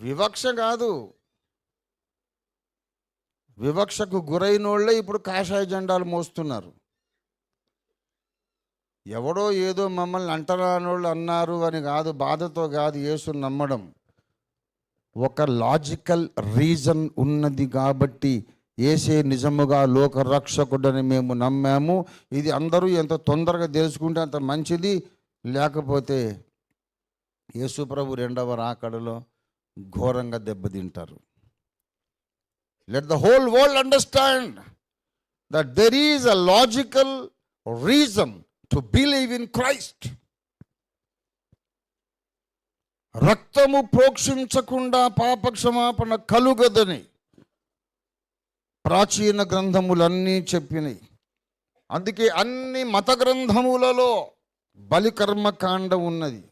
వివక్ష కాదు. వివక్షకు గురైన వాళ్ళే ఇప్పుడు కాషాయ జెండాలు మోస్తున్నారు. ఎవడో ఏదో మమ్మల్ని అంటరానోళ్ళు అన్నారు అని కాదు బాధతో కాదు యేసు నమ్మడం. ఒక లాజికల్ రీజన్ ఉన్నది కాబట్టి ఏసే నిజముగా లోక రక్షకుడని మేము నమ్మాము. ఇది అందరూ ఎంత తొందరగా తెలుసుకుంటే అంత మంచిది. లేకపోతే యేసు ప్రభు రెండవ రాకడలో ఘోరంగా దెబ్బతింటారు let the whole world understand that there is a logical reason to believe in Christ రక్తము ప్రోక్షించకుండా పాపక్షమాపణ కలుగదని ప్రాచీన గ్రంథములన్నీ చెప్పినాయి. అందుకే అన్ని మత గ్రంథములలో బలికర్మకాండ ఉన్నది.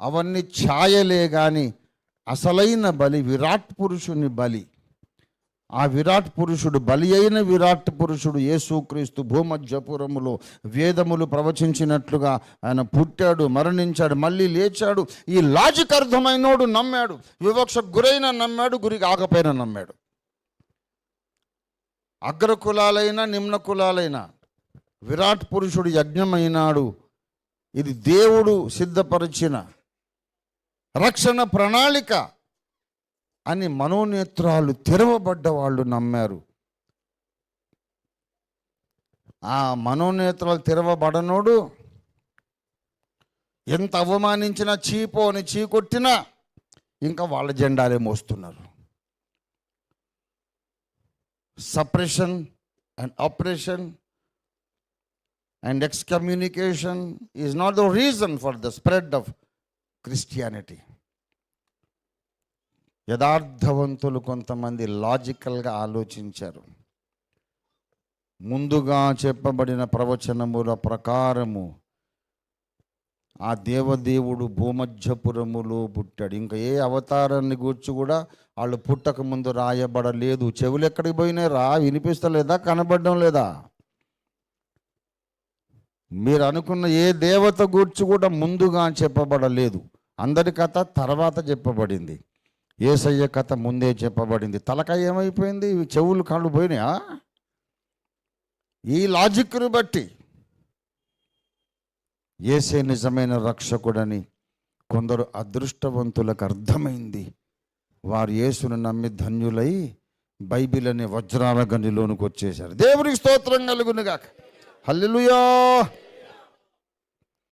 అవన్నీ ఛాయలే కానీ అసలైన బలి విరాట్ పురుషుని బలి. ఆ విరాట్ పురుషుడు బలి అయిన విరాట్ పురుషుడు యేసుక్రీస్తు భూమధ్యపురములో వేదములు ప్రవచించినట్లుగా ఆయన పుట్టాడు మరణించాడు మళ్ళీ లేచాడు. ఈ లాజిక్ అర్థమైనోడు నమ్మాడు వివక్షకు గురైన నమ్మాడు గురి ఆగపైన నమ్మాడు. అగ్రకులాలైనా నిమ్న కులాలైనా విరాట్ పురుషుడు యజ్ఞమైనాడు. ఇది దేవుడు సిద్ధపరిచిన రక్షణ ప్రణాళిక అని మనోనేత్రాలు తెరవబడ్డ వాళ్ళు నమ్మారు. ఆ మనోనేత్రాలు తెరవబడనోడు ఎంత అవమానించినా చీపో అని చీకొట్టినా ఇంకా వాళ్ళ జెండాలే మోస్తున్నారు. Suppression and oppression and excommunication is not the reason for the spread of Christianity యథార్థవంతులు కొంతమంది లాజికల్గా ఆలోచించారు. ముందుగా చెప్పబడిన ప్రవచనముల ప్రకారము ఆ దేవదేవుడు భూమధ్యపురములో పుట్టాడు. ఇంకా ఏ అవతారాన్ని గూర్చి కూడా వాళ్ళు పుట్టక ముందు రాయబడలేదు. చెవులు ఎక్కడికి పోయినాయి? రా వినిపిస్తలేదా? కనబడడం లేదా? మీరు అనుకున్న ఏ దేవత గూర్చి కూడా ముందుగా చెప్పబడలేదు. అందరి కథ తర్వాత చెప్పబడింది. ఏసయ్య కథ ముందే చెప్పబడింది. తలకాయ ఏమైపోయింది? ఇవి చెవులు కళ్ళు పోయినాయా? ఈ లాజిక్ను బట్టి ఏసే నిజమైన రక్షకుడని కొందరు అదృష్టవంతులకు అర్థమైంది. వారు యేసును నమ్మి ధన్యులై బైబిల్ అనే వజ్రాల గనిలోనికి వచ్చేశారు. దేవునికి స్తోత్రం కలుగునుగాక. హల్లెలూయా!